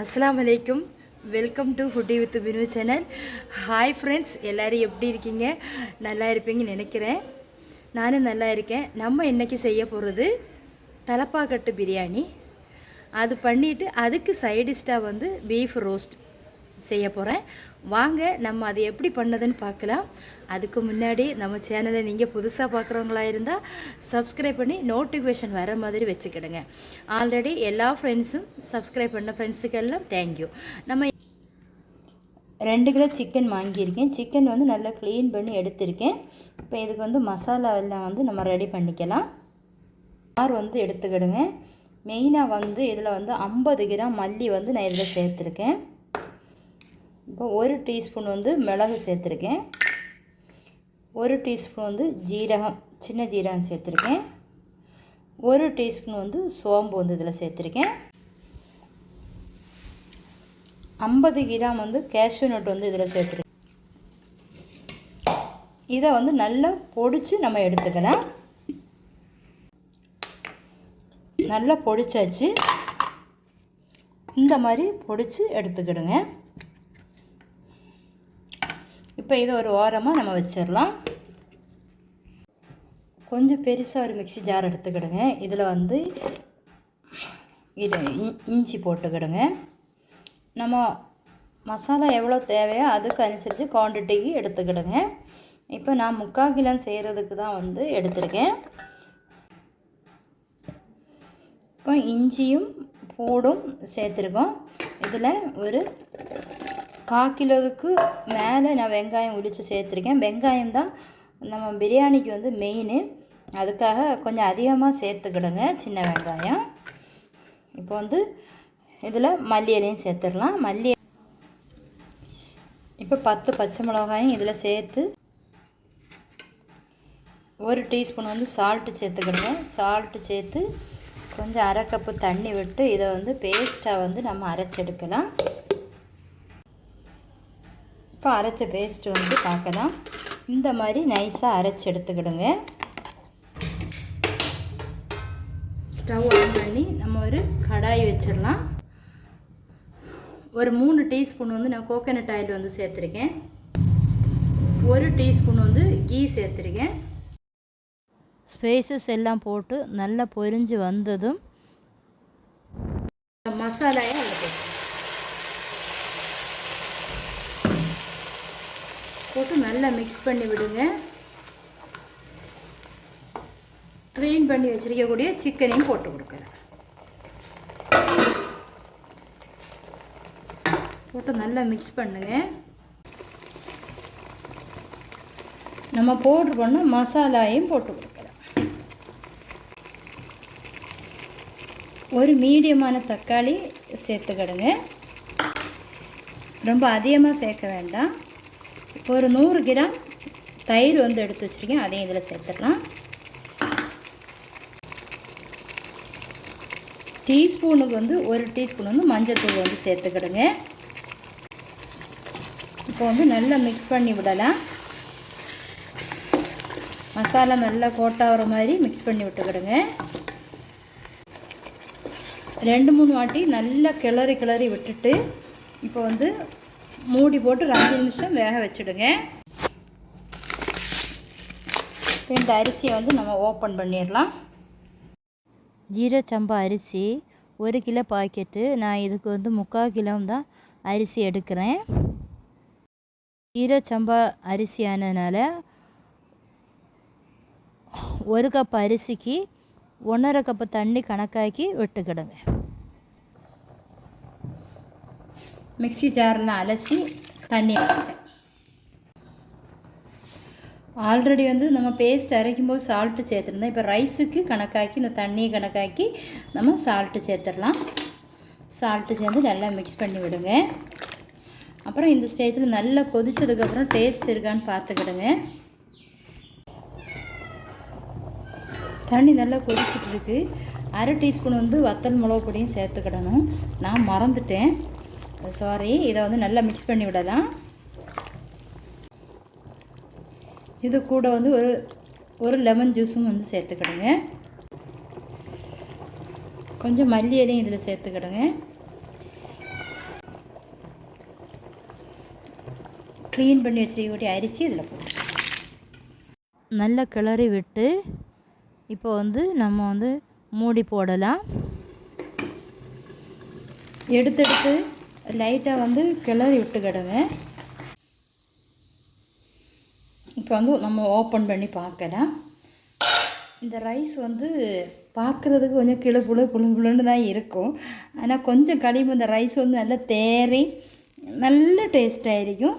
அஸ்லாம் வலைக்கும் welcome to foodie with Binu channel hi friends எல்லோரும் எப்படி இருக்கீங்க? நல்லா இருப்பீங்கன்னு நினைக்கிறேன். நானும் நல்லா இருக்கேன். நம்ம இன்றைக்கி செய்ய போகிறது தலப்பாக்கட்டு பிரியாணி. அது பண்ணிவிட்டு அதுக்கு சைடிஷ்டாக வந்து பீஃப் ரோஸ்ட் செய்ய போகிறேன் வாங்க நம்ம அதை எப்படி பண்ணதுன்னு பார்க்கலாம். அதுக்கு முன்னாடி நம்ம சேனலை நீங்கள் புதுசாக பார்க்குறவங்களா இருந்தால் சப்ஸ்கிரைப் பண்ணி நோட்டிஃபிகேஷன் வர மாதிரி வச்சுக்கிடுங்க. ஆல்ரெடி எல்லா ஃப்ரெண்ட்ஸும் சப்ஸ்கிரைப் பண்ண ஃப்ரெண்ட்ஸுக்கெல்லாம் தேங்க்யூ நம்ம ரெண்டு கிலோ சிக்கன் வாங்கியிருக்கேன். சிக்கன் வந்து நல்லா க்ளீன் பண்ணி எடுத்திருக்கேன். இப்போ இதுக்கு வந்து மசாலா எல்லாம் வந்து நம்ம ரெடி பண்ணிக்கலாம். ஆறு வந்து எடுத்துக்கிடுங்க. மெயினாக வந்து இதில் வந்து ஐம்பது கிராம் மல்லி வந்து நான் இதில் சேர்த்துருக்கேன். இப்போ ஒரு டீஸ்பூன் வந்து மிளகு சேர்த்துருக்கேன். ஒரு டீஸ்பூன் வந்து ஜீரகம் சின்ன ஜீரகம் சேர்த்துருக்கேன். ஒரு டீஸ்பூன் வந்து சோம்பு வந்து இதில் சேர்த்துருக்கேன். ஐம்பது கிராம் வந்து கேஷ்யூ நட் வந்து இதில் சேர்த்துருக்கேன். இதை வந்து நல்லா பொடிச்சு நம்ம எடுத்துக்கலாம். நல்லா பொடிச்சாச்சு. இந்த மாதிரி பொடிச்சு எடுத்துக்கிடுங்க. இப்போ இதை ஒரு ஓரமாக நம்ம வச்சிடலாம். கொஞ்சம் பெருசாக ஒரு மிக்ஸி ஜார் எடுத்துக்கிடுங்க. இதில் வந்து இது இஞ்சி போட்டுக்கிடுங்க. நம்ம மசாலா எவ்வளோ தேவையோ அதுக்கு அனுசரித்து குவான்டிட்டிக்கு எடுத்துக்கிடுங்க. இப்போ நான் முக்கால் கிலோ செய்கிறதுக்கு தான் வந்து எடுத்திருக்கேன். இப்போ இஞ்சியும் பூடும் சேர்த்துருக்கோம். இதில் ஒரு கால் கிலோவுக்கு மேலே நான் வெங்காயம் உரித்து சேர்த்துருக்கேன். வெங்காயம் தான் நம்ம பிரியாணிக்கு வந்து மெயின் அதுக்காக கொஞ்சம் அதிகமாக சேர்த்துக்கிடுங்க சின்ன வெங்காயம். இப்போ வந்து இதில் மல்லி இலையும் சேர்த்துடலாம். மல்லி இப்போ பத்து பச்சை மிளகாயும் இதில் சேர்த்து ஒரு டீஸ்பூன் வந்து சால்ட்டு சேர்த்துக்கிடுங்க. சால்ட்டு சேர்த்து கொஞ்சம் அரை கப்பு தண்ணி விட்டு இதை வந்து பேஸ்ட்டாக வந்து நம்ம அரைச்செடுக்கலாம். இப்போ அரைச்ச பேஸ்ட்டு வந்து பார்க்கலாம். இந்த மாதிரி நைஸாக அரைச்சி எடுத்துக்கிடுங்க. ஸ்டவ் ஆன் பண்ணி நம்ம ஒரு கடாய் வச்சிடலாம். ஒரு மூணு டீஸ்பூன் வந்து நான் கோகனட் ஆயில் வந்து சேர்த்துருக்கேன். ஒரு டீஸ்பூன் வந்து கீ சேர்த்துருக்கேன். ஸ்பைசஸ் எல்லாம் போட்டு நல்லா பொரிஞ்சு வந்ததும் மசாலாயை அதில் போட்டு நல்லா மிக்ஸ் பண்ணி விடுங்க. க்ளீன் பண்ணி வச்சிருக்கக்கூடிய சிக்கனையும் போட்டு கொடுக்குறேன். போட்டு நல்லா மிக்ஸ் பண்ணுங்க. நம்ம பவுட்ரு பண்ண மசாலாவையும் போட்டு கொடுக்குறேன். ஒரு மீடியமான தக்காளி சேர்த்துக்கிடுங்க. ரொம்ப அதிகமாக சேர்க்க வேண்டாம். ஒரு நூறு கிராம் தயிர் வந்து எடுத்து வச்சுருக்கேன். அதையும் இதில் சேர்த்துக்கலாம். டீஸ்பூனுக்கு வந்து ஒரு டீஸ்பூன் வந்து மஞ்சத்தூள் வந்து சேர்த்துக்கிடுங்க. இப்போ வந்து நல்லா மிக்ஸ் பண்ணி விடலாம். மசாலா நல்லா கோட்டாகிற மாதிரி மிக்ஸ் பண்ணி விட்டுக்கிடுங்க. ரெண்டு மூணு வாட்டி நல்லா கிளறி கிளறி விட்டுட்டு இப்போ வந்து மூடி போட்டு ரெண்டு நிமிஷம் வேக வச்சுடுங்க. இந்த அரிசியை வந்து நம்ம ஓப்பன் பண்ணிடலாம். ஜீரோ சம்பா அரிசி ஒரு கிலோ பாக்கெட்டு நான் இதுக்கு வந்து முக்கால் கிலோ தான் அரிசி எடுக்கிறேன். ஜீரோ சம்பா அரிசி ஆனதுனால ஒரு கப் அரிசிக்கு ஒன்றரை கப்பு தண்ணி கணக்காக்கி விட்டுக்கிடுங்க. மிக்ஸி ஜாரில் அலசி தண்ணி ஆல்ரெடி வந்து நம்ம பேஸ்ட் அரைக்கும் போது சால்ட்டு சேர்த்துருந்தோம். இப்போ ரைஸுக்கு கணக்காக்கி இந்த தண்ணியை கணக்காக்கி நம்ம சால்ட்டு சேர்த்துடலாம். சால்ட்டு சேர்ந்து நல்லா மிக்ஸ் பண்ணி விடுங்க. அப்புறம் இந்த ஸ்டேஜில் நல்லா கொதிச்சதுக்கப்புறம் டேஸ்ட் இருக்கான்னு பார்த்துக்கிடுங்க. தண்ணி நல்லா கொதிச்சிட்டு அரை டீஸ்பூன் வந்து வத்தல் மிளகு பொடியும் சேர்த்துக்கிடணும். நான் மறந்துட்டேன். சாரி இதை வந்து நல்லா மிக்ஸ் பண்ணி விடலாம். இது கூட வந்து ஒரு ஒரு லெமன் ஜூஸும் வந்து சேர்த்துக்கிடுங்க. கொஞ்சம் மல்லி இதில் சேர்த்துக்கிடுங்க. க்ளீன் பண்ணி வச்சிருக்கக்கூடிய அரிசி இதில் போட்டு நல்லா கிளறி விட்டு இப்போ வந்து நம்ம வந்து மூடி போடலாம். எடுத்து எடுத்து லைட்டாக வந்து கிளறி விட்டுக்கிடுங்க இப்போ வந்து நம்ம ஓப்பன் பண்ணி பார்க்கலாம். இந்த ரைஸ் வந்து பார்க்குறதுக்கு கொஞ்சம் கிளு புழு புழு புழுன்னு தான் இருக்கும். ஆனால் கொஞ்சம் கழிவு இந்த ரைஸ் வந்து நல்லா தேறி நல்ல டேஸ்ட்டாக இருக்கும்.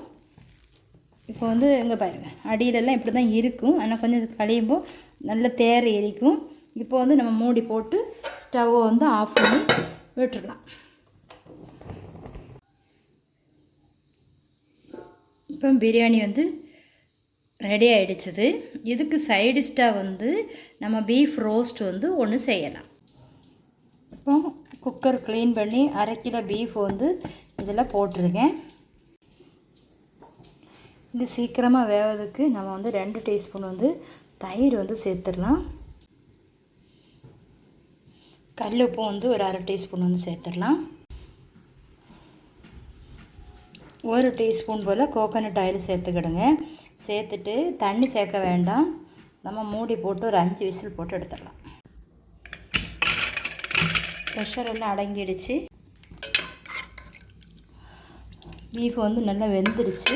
இப்போ வந்து இங்கே பாருங்கள் அடியிலெல்லாம் இப்படி தான் இருக்கும். ஆனால் கொஞ்சம் கழியும்போ நல்ல தேர் எரிக்கும் இப்போ வந்து நம்ம மூடி போட்டு ஸ்டவ்வை வந்து ஆஃப் பண்ணி விட்டுடலாம் இப்போ பிரியாணி வந்து ரெடி ஆகிடுச்சிது இதுக்கு சைடிஸ்ட்டாக வந்து நம்ம பீஃப் ரோஸ்ட் வந்து ஒன்று செய்யலாம். இப்போ குக்கர் க்ளீன் பண்ணி அரை கிலோ பீஃப் வந்து இதில் போட்டிருக்கேன். இது சீக்கிரமாக வேவதுக்கு நம்ம வந்து ரெண்டு டீஸ்பூன் வந்து தயிர் வந்து சேர்த்துடலாம். கல் உப்பு வந்து ஒரு அரை டீஸ்பூன் வந்து சேர்த்துடலாம். ஒரு டீஸ்பூன் போல் கோகோனட் ஆயில் சேர்த்துக்கிடுங்க. சேர்த்துட்டு தண்ணி சேர்க்க வேண்டாம். நம்ம மூடி போட்டு ஒரு அஞ்சு விசில் போட்டு எடுத்துடலாம். ப்ரெஷர் எல்லாம் அடங்கிடுச்சு. பீஃப் வந்து நல்லா வெந்துடுச்சு.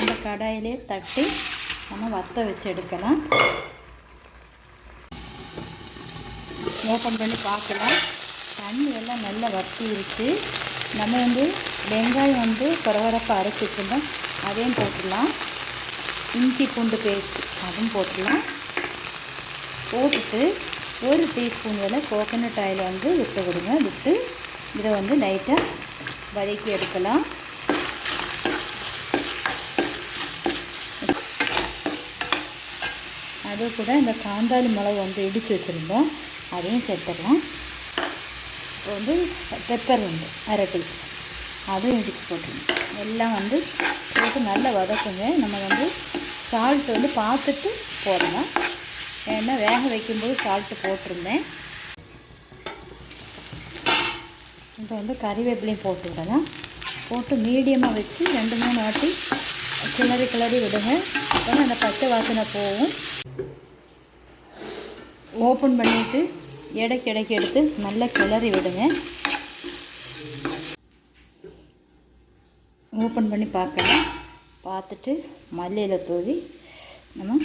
இந்த கடாயிலே தட்டி நம்ம வத்த வச்சு எடுக்கலாம். ஓப்பன் பண்ணி பார்க்கலாம். தண்ணி எல்லாம் நல்லா வத்திருச்சு. நம்ம வந்து வெங்காயம் வந்து பரபரப்பாக அரைச்சி வச்சுருந்தோம் அதையும் போட்டுடலாம். இஞ்சி பூண்டு பேஸ்ட் அதுவும் போட்டுடலாம். போட்டுட்டு ஒரு டீஸ்பூன் வேலை கோகோனட் ஆயில் வந்து விட்டு விடுங்க விட்டு இதை வந்து லைட்டாக வதக்கி எடுக்கலாம். அது கூட இந்த காந்தாலி மிளகு வந்து இடித்து வச்சுருந்தோம். அதையும் சேர்த்துக்கலாம் இப்போ வந்து பெப்பர் வந்து அரை டீஸ்பூன் அதுவும் இடித்து போட்டுருங்க எல்லாம் வந்து போட்டு நல்லா வதக்குங்க. நம்ம வந்து சால்ட் வந்து பார்த்துட்டு போடணும் ஏன்னா வேக வைக்கும்போது சால்ட்டு போட்டிருந்தேன். இப்போ வந்து கறிவேப்பிலையும் போட்டு விடலாம். போட்டு மீடியமாக வச்சு ரெண்டு மூணு வாட்டி கிளறி கிளறி விடுங்க. அப்போ அந்த பச்சை வாசனை போகும். ஓப்பன் பண்ணிவிட்டு இடைக்கு இடைக்கு எடுத்து நல்லா கிளறி விடுங்க. ஓப்பன் பண்ணி பார்க்கலாம் பார்த்துட்டு மல்லியில் தூவி நம்ம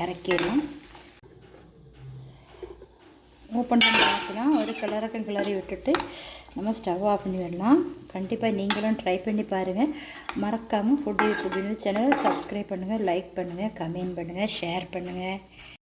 இறக்கிடலாம். ஓப்பன் பண்ணி பார்க்கலாம். ஒரு கிளறக்கம் கிளறி விட்டுட்டு நம்ம ஸ்டவ் ஆஃப் பண்ணி விடலாம். கண்டிப்பாக நீங்களும் ட்ரை பண்ணி பாருங்கள் மறக்காமல் ஃபுட்டு ஃபுட்டு சேனல் சப்ஸ்கிரைப் பண்ணுங்கள் லைக் பண்ணுங்கள் கமெண்ட் பண்ணுங்கள் ஷேர் பண்ணுங்கள்